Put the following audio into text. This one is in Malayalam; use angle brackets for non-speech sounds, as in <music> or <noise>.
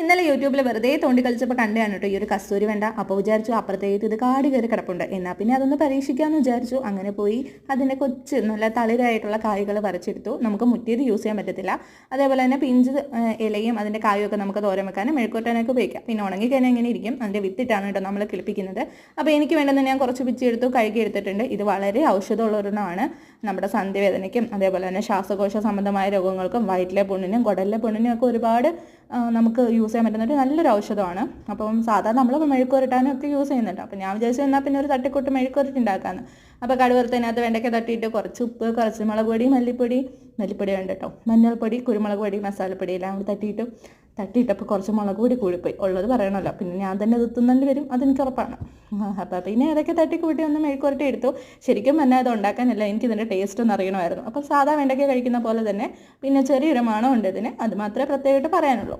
ഇന്നലെ യൂട്യൂബിൽ വെറുതെ തോണ്ടി കളിച്ചപ്പോൾ കണ്ടാണ് കേട്ടോ ഈ ഒരു കസ്തൂരി വേണ്ട. അപ്പോൾ വിചാരിച്ചു അപ്പുറത്തേക്ക് ഇത് കാട് കയറി കിടപ്പുണ്ട്. എന്നാൽ പിന്നെ അതൊന്ന് പരീക്ഷിക്കാമെന്ന് വിചാരിച്ചു. അങ്ങനെ പോയി അതിന്റെ കൊച്ച് നല്ല തളിരായിട്ടുള്ള കായകൾ പറിച്ചെടുത്തു. നമുക്ക് മുറ്റിയത് യൂസ് ചെയ്യാൻ പറ്റത്തില്ല. അതേപോലെ തന്നെ പിഞ്ച് ഇലയും അതിന്റെ കായൊക്കെ നമുക്ക് തോരൻ വെക്കാനും മെഴുക്കോട്ടാനൊക്കെ ഉപയോഗിക്കാം. പിന്നെ ഉണങ്ങി കഴിഞ്ഞാൽ ഇങ്ങനെ ഇരിക്കും? അതിന്റെ വിത്തിട്ടാണ് കേട്ടോ നമ്മൾ കിളിപ്പിക്കുന്നത്. അപ്പോൾ എനിക്ക് വേണ്ടുന്ന ഞാൻ കുറച്ച് പിച്ചെടുത്തു കഴുകി എടുത്തിട്ടുണ്ട്. ഇത് വളരെ ഔഷധമുള്ള ഒരെണ്ണമാണ്. നമ്മുടെ സന്ധിവേദനയ്ക്കും അതേപോലെ തന്നെ ശ്വാസകോശ സംബന്ധമായ രോഗങ്ങൾക്കും വയറ്റിലെ പുണ്ണിനും കുടലിലെ പുണ്ണിനും ഒക്കെ ഒരുപാട് നമുക്ക് യൂസ് ചെയ്യാൻ പറ്റുന്ന ഒരു നല്ലൊരു ഔഷധമാണ്. അപ്പം സാധാരണ നമ്മൾ മെഴുക്കുരട്ടാനൊക്കെ യൂസ് ചെയ്യുന്നുണ്ട്. അപ്പം ഞാൻ വിചാരിച്ചു എന്നാൽ പിന്നെ ഒരു തട്ടിക്കൂട്ട് മെഴുക്കുരട്ടി ഉണ്ടാക്കാമെന്ന് അപ്പോൾ കടുവറുത്തതിനകത്ത് വെണ്ടയ്ക്ക തട്ടിയിട്ട് കുറച്ച് ഉപ്പ് കുറച്ച് മുളക് പൊടി മല്ലിപ്പൊടി മല്ലിപ്പൊടി ഉണ്ട് കേട്ടോ മഞ്ഞൾപ്പൊടി കുരുമുളക് പൊടി മസാലപ്പൊടി എല്ലാം കൂടി തട്ടിയിട്ട് തട്ടിയിട്ടപ്പോൾ കുറച്ച് മുളക് പൊടി കൂടിപ്പോയി. ഉള്ളത് പറയണമല്ലോ പിന്നെ ഞാൻ തന്നെ ഇത് വരും. അതെനിക്ക് ഉറപ്പാണ്. <laughs> അപ്പോൾ പിന്നെ അതൊക്കെ തട്ടി കൂട്ടി ഒന്ന് മെഴുക്കുരട്ടി എടുത്തു. ശരിക്കും തന്നെ അത് ഉണ്ടാക്കാനല്ല എനിക്ക് ഇതിന്റെ ടേസ്റ്റ് ഒന്ന് അറിയണമായിരുന്നു. അപ്പോൾ സാധാ വെണ്ടയ്ക്ക കഴിക്കുന്ന പോലെ തന്നെ പിന്നെ ചെറിയൊരു മണം ഉണ്ട് ഇതിന്. അത് മാത്രമേ പ്രത്യേകമായിട്ട് പറയാനുള്ളൂ.